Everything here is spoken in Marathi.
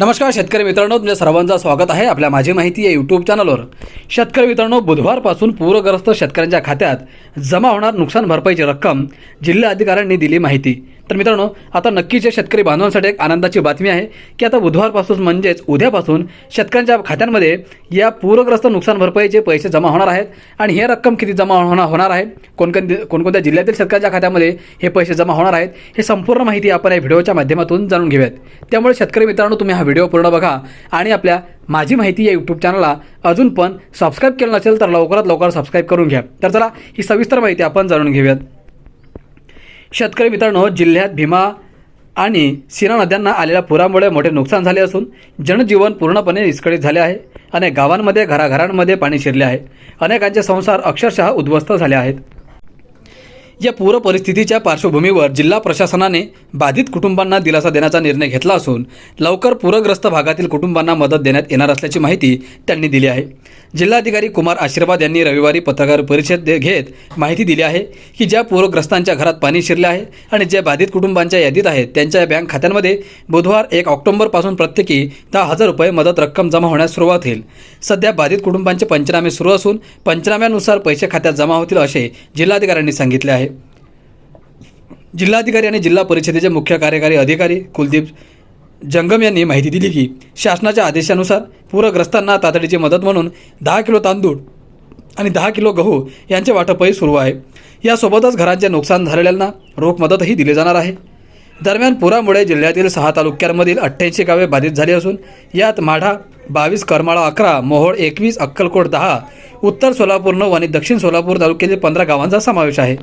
नमस्कार शेतकरी मित्रांनो तुमच्या सर्वांचं स्वागत आहे आपल्या माझी माहिती या यूट्यूब चॅनलवर शेतकरी मित्रांनो बुधवारपासून पूरग्रस्त शेतकऱ्यांच्या खात्यात जमा होणार नुकसान भरपाईची रक्कम जिल्हा अधिकाऱ्यांनी दिली माहिती. तर मित्रांनो आता नक्कीच्या शेतकरी बांधवांसाठी एक आनंदाची बातमी आहे की आता बुधवारपासून म्हणजेच उद्यापासून शेतकऱ्यांच्या खात्यांमध्ये या पूरग्रस्त नुकसान भरपाईचे पैसे जमा होणार आहेत आणि हे रक्कम किती जमा होणार होणार आहे? कोणकोणते कोणकोणत्या जिल्ह्यातील शेतकऱ्यांच्या खात्यामध्ये हे पैसे जमा होणार आहेत? हे संपूर्ण माहिती आपण या व्हिडिओच्या माध्यमातून जाणून घेऊयात. त्यामुळे शेतकरी मित्रांनो तुम्ही हा व्हिडिओ पूर्ण बघा आणि आपल्या माझी माहिती या यूट्यूब चॅनलला अजून पण सबस्क्राईब केलं नसेल तर लवकरात लवकर सबस्क्राईब करून घ्या. तर चला ही सविस्तर माहिती आपण जाणून घेऊयात. शेतकरी मित्रांनो जिल्ह्यात भीमा आणि सीना नद्यांना आलेल्या पुरामुळे मोठे नुकसान झाले असून जनजीवन पूर्णपणे विस्कळीत झाले आहे. अनेक गावांमध्ये घराघरांमध्ये पाणी शिरले आहे. अनेकांचे संसार अक्षरशः उद्ध्वस्त झाले आहेत. या पूर परिस्थितीच्या पार्श्वभूमीवर जिल्हा प्रशासनाने बाधित कुटुंबांना दिलासा देण्याचा निर्णय घेतला असून लवकर पूरग्रस्त भागातील कुटुंबांना मदत देण्यात येणार असल्याची माहिती त्यांनी दिली आहे. जिल्हाधिकारी कुमार आशीर्वाद यांनी रविवारी पत्रकार परिषद घेत माहिती दिली आहे की ज्या पूरग्रस्तांच्या घरात पाणी शिरले आहे आणि ज्या बाधित कुटुंबांच्या यादीत आहेत त्यांच्या बँक खात्यांमध्ये बुधवार एक ऑक्टोबरपासून प्रत्येकी दहा हजार रुपये मदत रक्कम जमा होण्यास सुरुवात होईल. सध्या बाधित कुटुंबांचे पंचनामे सुरू असून पंचनाम्यानुसार पैसे खात्यात जमा होतील असे जिल्हाधिकाऱ्यांनी सांगितले आहे. जिल्हाधिकारी आणि जिल्हा परिषदेचे मुख्य कार्यकारी अधिकारी कुलदीप जंगम यांनी माहिती दिली की शासनाच्या आदेशानुसार पूरग्रस्तांना तातडीची मदत म्हणून दहा किलो तांदूळ आणि दहा किलो गहू यांचे वाटपही सुरू आहे. यासोबतच घरांचे नुकसान झालेल्यांना रोख मदतही दिली जाणार आहे. दरम्यान पुरामुळे जिल्ह्यातील सहा तालुक्यांमधील अठ्ठ्याऐंशी गावे बाधित झाली असून यात माढा बावीस करमाळा अकरा मोहोळ एकवीस अक्कलकोट दहा उत्तर सोलापूर नऊ आणि दक्षिण सोलापूर तालुक्यातील पंधरा गावांचा समावेश आहे.